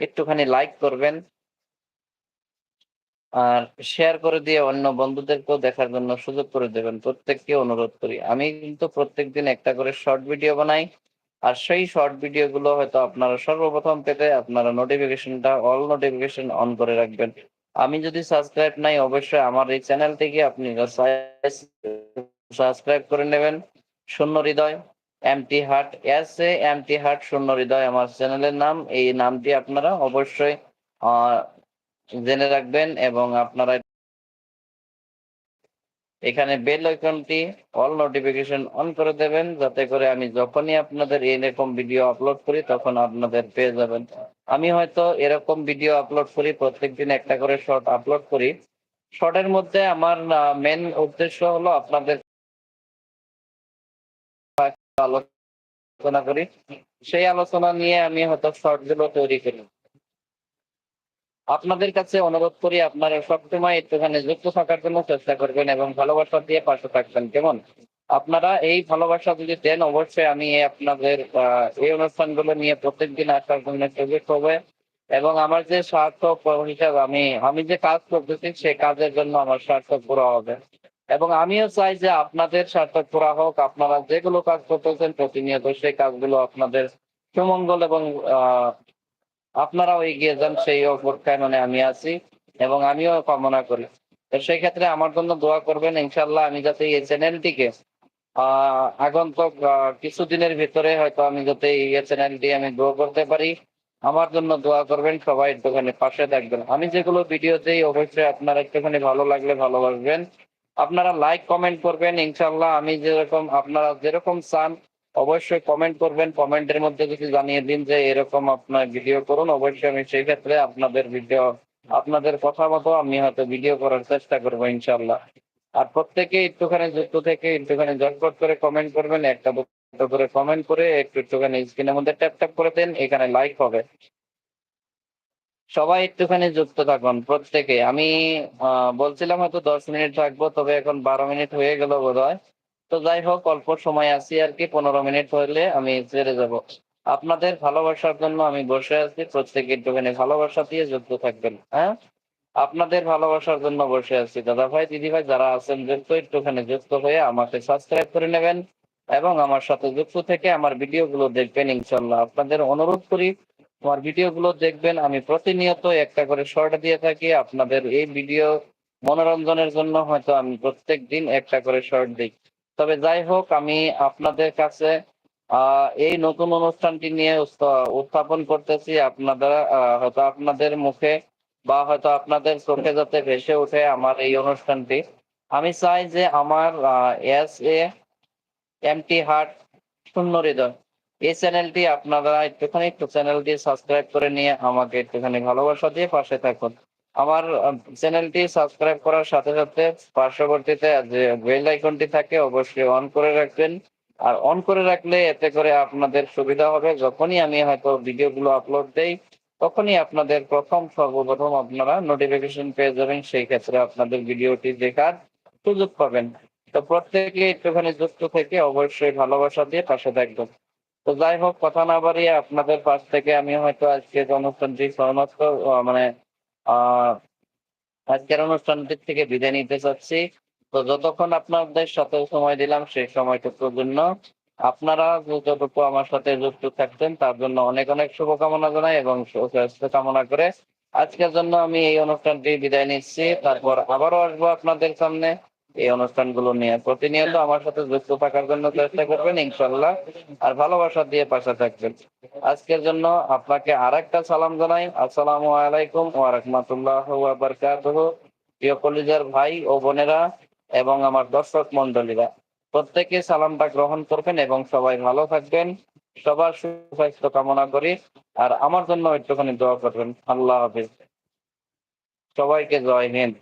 একটুখানি লাইক করবেন। আর শেয়ার করে দিয়ে অন্য বন্ধুদেরকেও দেখার জন্য সুযোগ করে দেবেন। প্রত্যেককে অনুরোধ করি। আমি কিন্তু প্রত্যেকদিন একটা করে শর্ট ভিডিও বানাই। আর সেই শর্ট ভিডিও গুলো হয়তো আপনারা সর্বপ্রথম পেতে আপনারা নোটিফিকেশনটা অল নোটিফিকেশন অন করে রাখবেন। আমি যদি সাবস্ক্রাইব নাই, অবশ্যই আমার এই চ্যানেল থেকে আপনি সাবস্ক্রাইব করে নেবেন। শূন্য হৃদয়। Empty heart S A empty heart শূন্য হৃদয় আমার চ্যানেলের নাম। এই নামটি আপনারা অবশ্যই জেনে রাখবেন এবং আপনারা এখানে বেল আইকনটি অল নোটিফিকেশন অন করে দেবেন, যাতে করে আমি যখনই আপনাদের এরকম ভিডিও আপলোড করি, তখন আপনাদের পেয়ে যাবেন। আমি হয়তো এরকম ভিডিও আপলোড করি, প্রত্যেকদিন একটা করে শর্ট আপলোড করি। শর্টের মধ্যে আমার মেন উদ্দেশ্য হলো আপনাদের আলোচনা করি। সেই আলোচনা নিয়ে আমি হয়তো শর্টগুলো তৈরি করি। আপনাদের কাছে অনুরোধ করি আপনারা সবসময় একটুখানি যুক্ত থাকার জন্য চেষ্টা করবেন এবং ভালোবাসা দিয়ে পাশে থাকবেন। কেমন? আপনারা এই ভালোবাসা যদি দেন, অবশ্যই আমি আপনাদের এই অনুষ্ঠানগুলো নিয়ে প্রত্যেকদিন আসার জন্য সুযোগ হবে এবং আমার যে স্বার্থ হিসাবে আমি আমি যে কাজ করতেছি, সে কাজের জন্য আমার স্বার্থ পুরো হবে। এবং আমিও চাই যে আপনাদের স্বার্থ পুরা হোক, আপনারা যেগুলো কাজ করতেছেন প্রতিনিয়ত সেই কাজগুলো আপনাদের সুমঙ্গল এবং আপনারাও এগিয়ে যান সেই অপেক্ষায় মানে আমি আছি এবং আমিও কামনা করি। তো সেই ক্ষেত্রে আমার জন্য দোয়া করবেন ইনশাল্লাহ আমি যাতে এই চ্যানেলটিকে, আহ, আগন্তক কিছুদিনের ভিতরে হয়তো আমি যাতে এই চ্যানেলটি আমি গ্রো করতে পারি, আমার জন্য দোয়া করবেন, সবাই একটুখানি পাশে থাকবেন। আমি যেগুলো ভিডিও দিই অবশ্যই আপনারা একটুখানি ভালো লাগলে ভালোবাসবেন। আপনারা লাইক কমেন্ট করবেন ইনশাল্লাহ আমি যেরকম, আপনারা যেরকম চান, অবশ্যই কমেন্ট করবেন কমেন্টের মধ্যে যদি জানিয়ে দিন যে এরকম আপনার ভিডিও করুন, অবশ্যই আমি সেই ক্ষেত্রে আপনাদের ভিডিও আপনাদের কথা মতো আমি হয়তো ভিডিও করার চেষ্টা করব ইনশাল্লাহ আর প্রত্যেকে একটুখানি যুক্ত থেকে একটুখানি ঝটপট করে কমেন্ট করবেন, একটা করে কমেন্ট করে একটু একটুখানি স্ক্রিনের মধ্যে ট্যাপ ট্যাপ করে দেন, এখানে লাইক হবে। সবাই একটুখানি যুক্ত থাকুন, প্রত্যেকে। আমি বলছিলাম হয়তো দশ মিনিট থাকব, তবে এখন বারো মিনিট হয়ে গেল বোধ তো যাই হোক, অল্প সময় আছি আর কি, পনেরো মিনিট হলে আমি ছেড়ে যাব। আপনাদের ভালোবাসার জন্য আমি বসে আছি, প্রত্যেকে একটুখানি ভালোবাসা দিয়ে যুক্ত থাকবেন হ্যাঁ? আপনাদের ভালোবাসার জন্য বসে আছি। দাদা ভাই দিদি ভাই যারা আছেন, যুক্ত, একটুখানি যুক্ত হয়ে আমাকে সাবস্ক্রাইব করে নেবেন এবং আমার সাথে যুক্ত থেকে আমার ভিডিও গুলো দেখবেন ইনশাল্লাহ আপনাদের অনুরোধ করি আমার ভিডিও গুলো দেখবেন, আমি প্রতিনিয়ত একটা করে শর্ট দিয়ে থাকি। আপনাদের এই ভিডিও মনোরঞ্জনের জন্য হয়তো আমি প্রত্যেক দিন একটা করে শর্ট দিই। তবে যাই হোক, আমি আপনাদের কাছে এই নতুন অনুষ্ঠানটি নিয়ে উত্থাপন করতেছি। আপনারা হয়তো আপনাদের মুখে বা হয়তো আপনাদের চোখে যাতে ভেসে ওঠে আমার এই অনুষ্ঠানটি। আমি চাই যে আমার এস এ এমটি হার্ট শূন্য হৃদয়। এই চ্যানেলটি আপনারা একটুখানি, একটু চ্যানেলটি সাবস্ক্রাইব করে নিয়ে আমাকে একটুখানি ভালোবাসা দিয়ে পাশে থাকুন। আমার চ্যানেলটি সাবস্ক্রাইব করার সাথে সাথে পার্শ্ববর্তীতে যে বেল আইকনটি থাকে, অবশ্যই অন করে রাখবেন। আর অন করে রাখলে এতে করে আপনাদের সুবিধা হবে। যখনই আমি হয়তো ভিডিওগুলো আপলোড দেই, তখনই আপনাদের প্রথম, সর্বপ্রথম আপনারা নোটিফিকেশন পেয়ে যাবেন। সেই ক্ষেত্রে আপনাদের ভিডিওটি দেখার সুযোগ পাবেন। তো প্রত্যেকে একটুখানি যুক্ত থেকে অবশ্যই ভালোবাসা দিয়ে পাশে থাকবেন। তো যাই হোক, কথা না বাড়িয়ে আপনাদের পাশ থেকে আমি হয়তো আজকে অনুষ্ঠানটি সমাপ্ত মানে আজকের অনুষ্ঠানটি থেকে বিদায় নিতে চাচ্ছি। তো যতক্ষণ আপনাদের সাথে সময় দিলাম, সেই সময়টুকুর জন্য আপনারা যতটুকু আমার সাথে যুক্ত থাকতেন, তার জন্য অনেক অনেক শুভকামনা জানাই এবং সুস্বাস্থ্য কামনা করে আজকের জন্য আমি এই অনুষ্ঠানটি বিদায় নিচ্ছি। তারপর আবারও আসব আপনাদের সামনে। এই অনুষ্ঠানগুলো নিয়ে। প্রতিনিয়ত আমার সাথে যুক্ত থাকার জন্য চেষ্টা করবেন ইনশাল্লাহ আর ভালোবাসা দিয়ে পাশে থাকবেন। আজকের জন্য আপনাকে আর একটা সালাম জানাই। আসসালামু আলাইকুম ওয়া রাহমাতুল্লাহ প্রিয় কলিজার ভাই ও বোনেরা এবং আমার দর্শক মন্ডলীরা প্রত্যেকে সালামটা গ্রহণ করবেন এবং সবাই ভালো থাকবেন। সবার সুস্বাস্থ্য কামনা করি। আর আমার জন্য একটুখানি দোয়া করবেন। আল্লাহ হাফিজ। সবাইকে জয় হিন্দ।